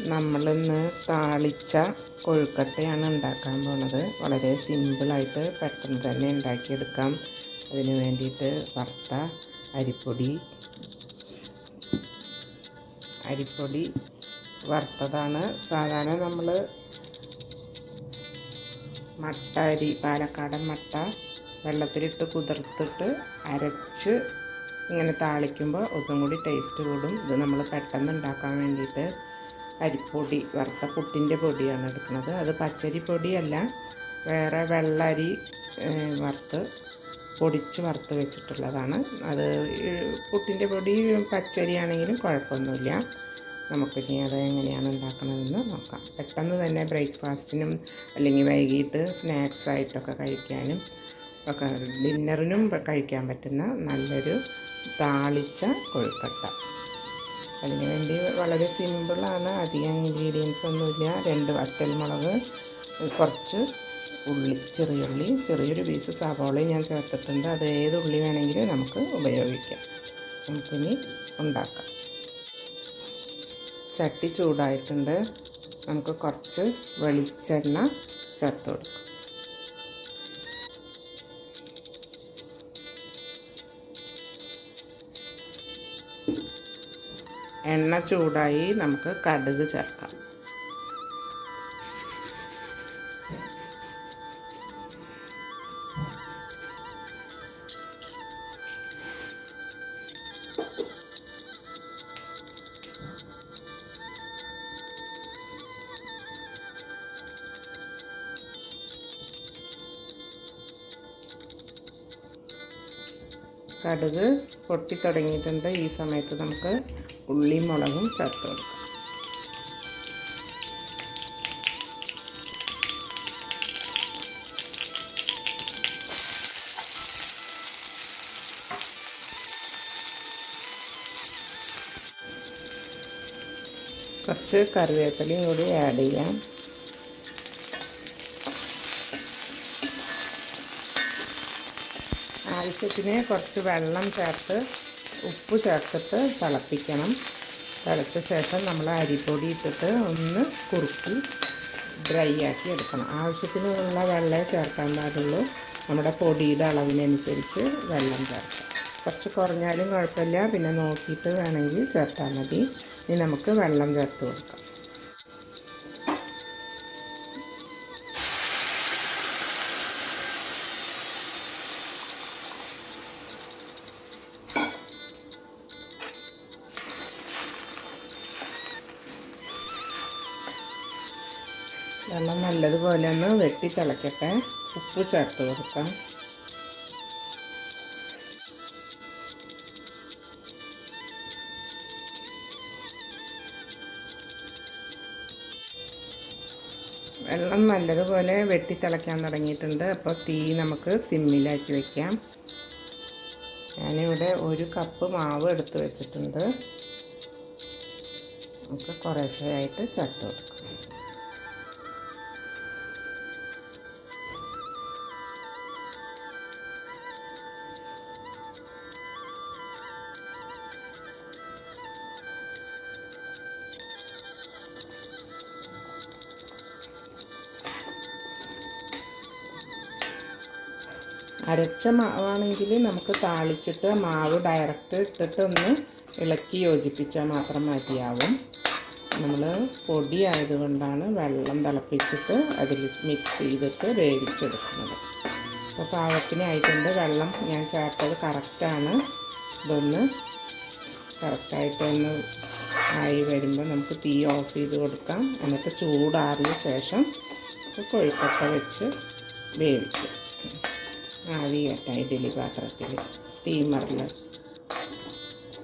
നമ്മളിന്ന് താളിച്ച കൊഴുക്കട്ടയാണ് ഉണ്ടാക്കാൻ പോണത്. വളരെ സിമ്പിളായിട്ട് പെട്ടെന്ന് തന്നെ ഉണ്ടാക്കിയെടുക്കാം. അതിന് വേണ്ടിയിട്ട് വറുത്ത അരിപ്പൊടി. അരിപ്പൊടി വറുത്തതാണ്. സാധാരണ നമ്മൾ മട്ട അരി പാലക്കാടൻ മട്ട വെള്ളത്തിലിട്ട് കുതിർത്തിട്ട് അരച്ച് ഇങ്ങനെ താളിക്കുമ്പോൾ ഒന്നും കൂടി ടേസ്റ്റ് കൂടും. ഇത് നമ്മൾ പെട്ടെന്ന് ഉണ്ടാക്കാൻ വേണ്ടിയിട്ട് അരിപ്പൊടി വറുത്ത പുട്ടിന്റെ പൊടിയാണ് എടുക്കുന്നത്. അത് പച്ചരി പൊടിയല്ല വേറെ വെള്ളരി വറുത്ത് പൊടിച്ച് വറുത്ത് വെച്ചിട്ടുള്ളതാണ്. അത് പുട്ടിന്റെ പൊടി പച്ചരി ആണെങ്കിലും കുഴപ്പമൊന്നുമില്ല. നമുക്കിനി അത് എങ്ങനെയാണ് ഉണ്ടാക്കണമെന്ന് നോക്കാം. പെട്ടെന്ന് തന്നെ ബ്രേക്ക്ഫാസ്റ്റിനും അല്ലെങ്കിൽ വൈകിട്ട് സ്നാക്സ് ആയിട്ടൊക്കെ കഴിക്കാനും ഒക്കെ ഡിന്നറിനും കഴിക്കാൻ പറ്റുന്ന നല്ലൊരു താളിച്ച കൊഴുക്കട്ട. അതിന് വേണ്ടി വളരെ സിമ്പിളാണ് അധികം ഇൻഗ്രീഡിയൻസ് ഒന്നുമില്ല. രണ്ട് വറ്റൽമുളക് കുറച്ച് ഉള്ളി ചെറിയുള്ളി ചെറിയൊരു പീസ് സവോളയും ഞാൻ ചേർത്തിട്ടുണ്ട്. അത് ഏത് ഉള്ളി വേണമെങ്കിലും നമുക്ക് ഉപയോഗിക്കാം. നമുക്കിനി ഉണ്ടാക്കാം. ചട്ടി ചൂടായിട്ടുണ്ട്. നമുക്ക് കുറച്ച് വെളിച്ചെണ്ണ ചേർത്ത് കൊടുക്കാം. എണ്ണ ചൂടായി നമുക്ക് കടുക് ചേർക്കാം. കടുക് പൊട്ടി ഈ സമയത്ത് നമുക്ക് ഉള്ളിയും മുളകും ചേർത്ത് കൊടുക്കാം. കുറച്ച് കറിവേപ്പിലയും കൂടി ആഡ് ചെയ്യാം. ആവശ്യത്തിന് കുറച്ച് വെള്ളം ചേർത്ത് ഉപ്പ് ചേർത്തിട്ട് തിളപ്പിക്കണം. തിളച്ച ശേഷം നമ്മൾ അരിപ്പൊടി ഇട്ടിട്ട് ഒന്ന് കുറുക്കി ഡ്രൈ ആക്കി എടുക്കണം. ആവശ്യത്തിനുള്ള വെള്ളമേ ചേർക്കാൻ പാടുള്ളൂ. നമ്മുടെ പൊടിയുടെ അളവിനനുസരിച്ച് വെള്ളം ചേർക്കാം. കുറച്ച് കുറഞ്ഞാലും കുഴപ്പമില്ല. പിന്നെ നോക്കിയിട്ട് വേണമെങ്കിൽ ചേർത്താൽ മതി. ഇനി നമുക്ക് വെള്ളം ചേർത്ത് കൊടുക്കാം. വെള്ളം നല്ലതുപോലെ ഒന്ന് വെട്ടി തിളക്കട്ടെ. ഉപ്പ് ചേർത്ത് കൊടുക്കാം. വെള്ളം നല്ലതുപോലെ വെട്ടി തിളയ്ക്കാൻ തുടങ്ങിയിട്ടുണ്ട്. അപ്പോൾ തീ നമുക്ക് സിമ്മിലാക്കി വയ്ക്കാം ഞാനിവിടെ ഒരു കപ്പ് മാവ് എടുത്ത് വെച്ചിട്ടുണ്ട്. നമുക്ക് കുറേശ്ശെയായിട്ട് ചേർത്ത് കൊടുക്കാം. അരച്ച മാവാണെങ്കിൽ നമുക്ക് താളിച്ചിട്ട് മാവ് ഡയറക്റ്റ് ഇട്ടിട്ട് ഒന്ന് ഇളക്കി യോജിപ്പിച്ചാൽ മാത്രം മതിയാവും. നമ്മൾ പൊടി ആയതുകൊണ്ടാണ് വെള്ളം തിളപ്പിച്ചിട്ട് അതിൽ മിക്സ് ചെയ്തിട്ട് വേവിച്ചെടുക്കുന്നത്. അപ്പോൾ പാകത്തിനായിട്ടുണ്ട് വെള്ളം. ഞാൻ ചേർത്തത് കറക്റ്റാണ് ഇതൊന്ന് കറക്റ്റായിട്ടൊന്ന് ആയി വരുമ്പോൾ നമുക്ക് തീ ഓഫ് ചെയ്ത് കൊടുക്കാം. എന്നിട്ട് ചൂടാറിയ ശേഷം കൊഴുക്കട്ട വെച്ച് വേവിക്കും. ആവി കയറ്റാം ഇഡ്ഡലി പാത്രത്തിൽ സ്റ്റീമറിൽ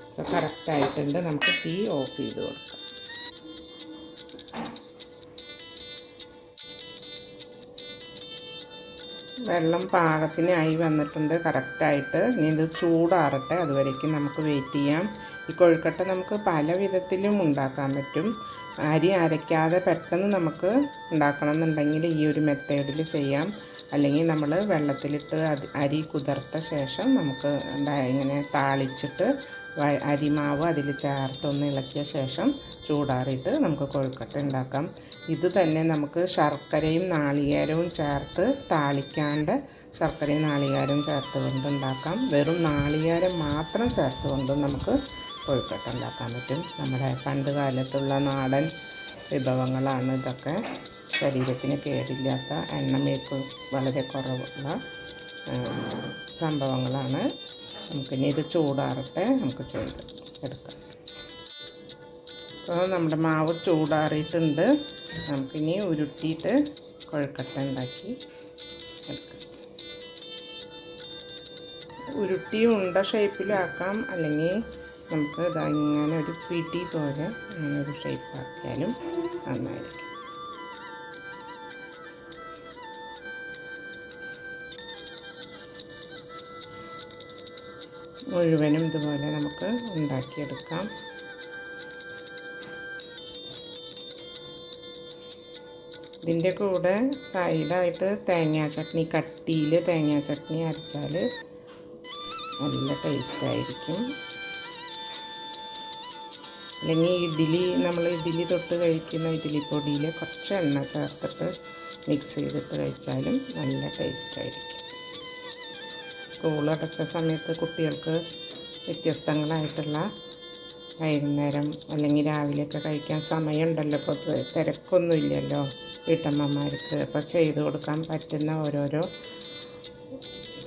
ഇപ്പോൾ കറക്റ്റായിട്ടുണ്ട്. നമുക്ക് തീ ഓഫ് ചെയ്ത് കൊടുക്കാം. വെള്ളം പാകത്തിനായി വന്നിട്ടുണ്ട്. കറക്റ്റായിട്ട്. ഇനി ഇത് ചൂടാറട്ടെ. അതുവരേക്കും നമുക്ക് വെയിറ്റ് ചെയ്യാം. ഈ കൊഴുക്കട്ട നമുക്ക് പല വിധത്തിലും ഉണ്ടാക്കാൻ പറ്റും. അരി അരയ്ക്കാതെ പെട്ടെന്ന് നമുക്ക് ഉണ്ടാക്കണം എന്നുണ്ടെങ്കിൽ ഈ ഒരു മെത്തേഡിൽ ചെയ്യാം. അല്ലെങ്കിൽ നമ്മൾ വെള്ളത്തിലിട്ട് അരി കുതിർത്ത ശേഷം നമുക്ക് ഇങ്ങനെ താളിച്ചിട്ട് അരിമാവ് അതിൽ ചേർത്തൊന്ന് ഇളക്കിയ ശേഷം ചൂടാറിയിട്ട് നമുക്ക് കൊഴുക്കട്ട ഉണ്ടാക്കാം. ഇത് തന്നെ നമുക്ക് ശർക്കരയും നാളികേരവും ചേർത്ത് താളിക്കാണ്ട് ശർക്കരയും നാളികേരവും ചേർത്ത് ഉണ്ടാക്കാം. വെറും നാളികേരം മാത്രം ചേർത്ത് കൊണ്ടും നമുക്ക് കൊഴുക്കട്ട ഉണ്ടാക്കാൻ പറ്റും? നമ്മുടെ പണ്ട് കാലത്തുള്ള നാടൻ വിഭവങ്ങളാണ് ഇതൊക്കെ. ശരീരത്തിന് കേടില്ലാത്ത എണ്ണമേക്ക് വളരെ കുറവുള്ള സംഭവങ്ങളാണ്. നമുക്കിനി ഇത് ചൂടാറട്ടെ നമുക്ക് ചെയ്ത് എടുക്കാം. അപ്പോൾ നമ്മുടെ മാവ് ചൂടാറിയിട്ടുണ്ട്. നമുക്കിനി ഉരുട്ടിയിട്ട് കൊഴുക്കട്ട ഉണ്ടാക്കി എടുക്കാം. ഉരുട്ടി ഉണ്ട ഷേപ്പിലാക്കാം അല്ലെങ്കിൽ നമുക്ക് ഇതാ ഇങ്ങനെ ഒരു പിടി പോലെ ഇങ്ങനെ ഒരു ഷേപ്പ് ആക്കിയാലും നന്നായിരിക്കും. മുഴുവനും ഇതുപോലെ നമുക്ക് ഉണ്ടാക്കിയെടുക്കാം. ഇതിന്റെ കൂടെ സൈഡായിട്ട് തേങ്ങാ ചട്നി കട്ടിയിൽ തേങ്ങാ ചട്നി അരച്ചാൽ നല്ല ടേസ്റ്റായിരിക്കും അല്ലെങ്കിൽ ഇഡ്ഡലി നമ്മൾ ഇഡ്ഡലി തൊട്ട് കഴിക്കുന്ന ഇഡ്ഡലി പൊടിയിൽ കുറച്ച് എണ്ണ ചേർത്തിട്ട് മിക്സ് ചെയ്തിട്ട് കഴിച്ചാലും നല്ല ടേസ്റ്റായിരിക്കും സ്കൂൾ അടച്ച സമയത്ത് കുട്ടികൾക്ക് വ്യത്യസ്തങ്ങളായിട്ടുള്ള വൈകുന്നേരം അല്ലെങ്കിൽ രാവിലെയൊക്കെ കഴിക്കാൻ സമയമുണ്ടല്ലോ. ഇപ്പോൾ തിരക്കൊന്നുമില്ലല്ലോ വീട്ടമ്മമാർക്ക്. അപ്പോൾ ചെയ്ത് കൊടുക്കാൻ പറ്റുന്ന ഓരോരോ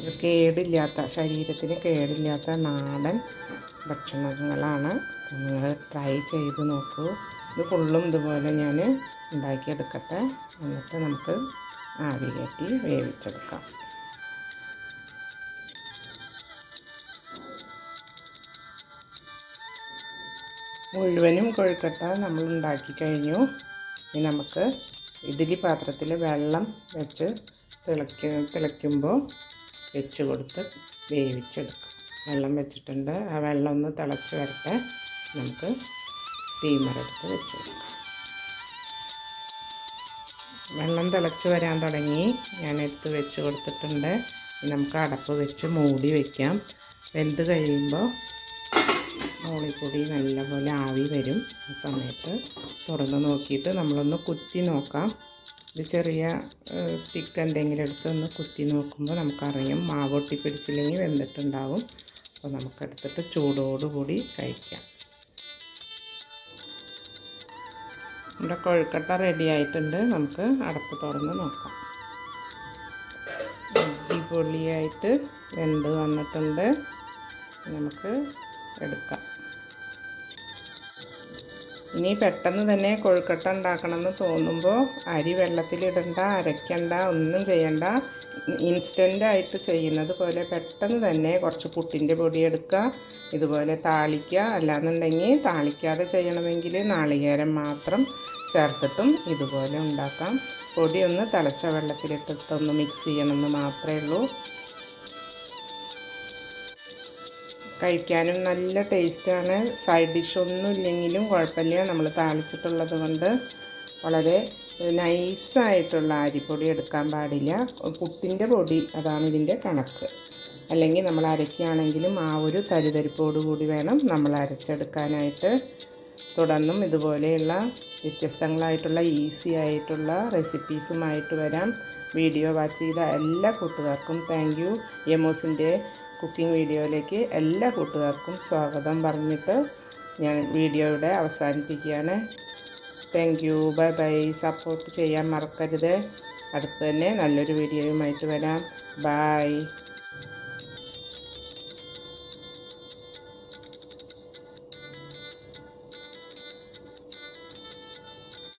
കേടില്ലാത്ത ശരീരത്തിന് കേടില്ലാത്ത നാടൻ ഭക്ഷണങ്ങളാണ് നിങ്ങൾ ട്രൈ ചെയ്ത് നോക്കൂ. ഇത് ഫുള്ളും ഇതുപോലെ ഞാൻ ഉണ്ടാക്കിയെടുക്കട്ടെ. എന്നിട്ട് നമുക്ക് ആവി കയറ്റി വേവിച്ചെടുക്കാം. മുഴുവനും കൊഴുക്കട്ട നമ്മൾ ഉണ്ടാക്കി കഴിഞ്ഞു. ഇനി നമുക്ക് ഇഡ്ഡലി പാത്രത്തിൽ വെള്ളം വെച്ച് തിളയ്ക്ക തിളയ്ക്കുമ്പോൾ വെച്ച് കൊടുത്ത് വേവിച്ചെടുക്കും. വെള്ളം വെച്ചിട്ടുണ്ട്. ആ വെള്ളം ഒന്ന് തിളച്ച് വരട്ടെ. നമുക്ക് സ്റ്റീമർ എടുത്ത് വെച്ച് കൊടുക്കാം വെള്ളം തിളച്ച് വരാൻ തുടങ്ങി. ഞാൻ എടുത്ത് വെച്ച് കൊടുത്തിട്ടുണ്ട് നമുക്ക് അടപ്പ് വെച്ച് മൂടി വയ്ക്കാം വെന്ത് കഴിയുമ്പോൾ മോളിപ്പൊടി നല്ലപോലെ ആവി വരും. ആ സമയത്ത് തുറന്ന് നോക്കിയിട്ട് നമ്മളൊന്ന് കുത്തി നോക്കാം. ഒരു ചെറിയ സ്റ്റിക്ക് എന്തെങ്കിലും എടുത്ത് ഒന്ന് കുത്തി നോക്കുമ്പോൾ നമുക്കറിയാം മാവൊട്ടി പിടിച്ചില്ലെങ്കിൽ വെന്തിട്ടുണ്ടാവും. അപ്പോൾ നമുക്കെടുത്തിട്ട് ചൂടോടുകൂടി കഴിക്കാം. നമ്മുടെ കൊഴുക്കട്ട റെഡി ആയിട്ടുണ്ട്. നമുക്ക് അടപ്പ് തുറന്ന് നോക്കാം. അടിപൊളിയായിട്ട് വെന്ത് വന്നിട്ടുണ്ട്. നമുക്ക് എടുക്കാം. ഇനി പെട്ടെന്ന് തന്നെ കൊഴുക്കട്ട ഉണ്ടാക്കണമെന്ന് തോന്നുമ്പോൾ അരി വെള്ളത്തിലിടണ്ട അരയ്ക്കണ്ട ഒന്നും ചെയ്യണ്ട. ഇൻസ്റ്റന്റ് ആയിട്ട് ചെയ്യുന്നത് പോലെ പെട്ടെന്ന് തന്നെ കുറച്ച് പുട്ടിന്റെ പൊടി എടുക്കുക ഇതുപോലെ താളിക്കുക. അല്ലാന്നുണ്ടെങ്കിൽ താളിക്കാതെ ചെയ്യണമെങ്കിൽ നാളികേരം മാത്രം ചേർത്തിട്ടും ഇതുപോലെ ഉണ്ടാക്കാം. പൊടിയൊന്ന് തിളച്ച വെള്ളത്തിലിട്ടിട്ടൊന്ന് മിക്സ് ചെയ്യണമെന്ന് മാത്രമേ ഉള്ളൂ. കഴിക്കാനും നല്ല ടേസ്റ്റാണ്. സൈഡ് ഡിഷ് ഒന്നും ഇല്ലെങ്കിലും കുഴപ്പമില്ല. നമ്മൾ താളിച്ചിട്ടുള്ളത് കൊണ്ട് വളരെ നൈസായിട്ടുള്ള അരിപ്പൊടി എടുക്കാൻ പാടില്ല. പുട്ടിന്റെ പൊടി അതാണ് ഇതിന്റെ കണക്ക്. അല്ലെങ്കിൽ നമ്മൾ അരയ്ക്കുകയാണെങ്കിലും ആ ഒരു തരിതരിപ്പോട് കൂടി വേണം നമ്മൾ അരച്ചെടുക്കാനായിട്ട്. തുടർന്നും ഇതുപോലെയുള്ള വ്യത്യസ്തങ്ങളായിട്ടുള്ള ഈസി ആയിട്ടുള്ള റെസിപ്പീസുമായിട്ട് വരാം. വീഡിയോ വാച്ച് ചെയ്ത എല്ലാ കൂട്ടുകാർക്കും താങ്ക് യു യമോസിന്റെ കുക്കിംഗ് വീഡിയോയിലേക്ക് എല്ലാ കൂട്ടുകാർക്കും സ്വാഗതം പറഞ്ഞിട്ട് ഞാൻ വീഡിയോയുടെ അവസാനിപ്പിക്കുകയാണ്. Thank you bye bye support ചെയ്യാൻ മറക്കരുത്. അടുത്ത് തന്നെ നല്ലൊരു വീഡിയോയുമായിട്ട് വരാം. ബൈ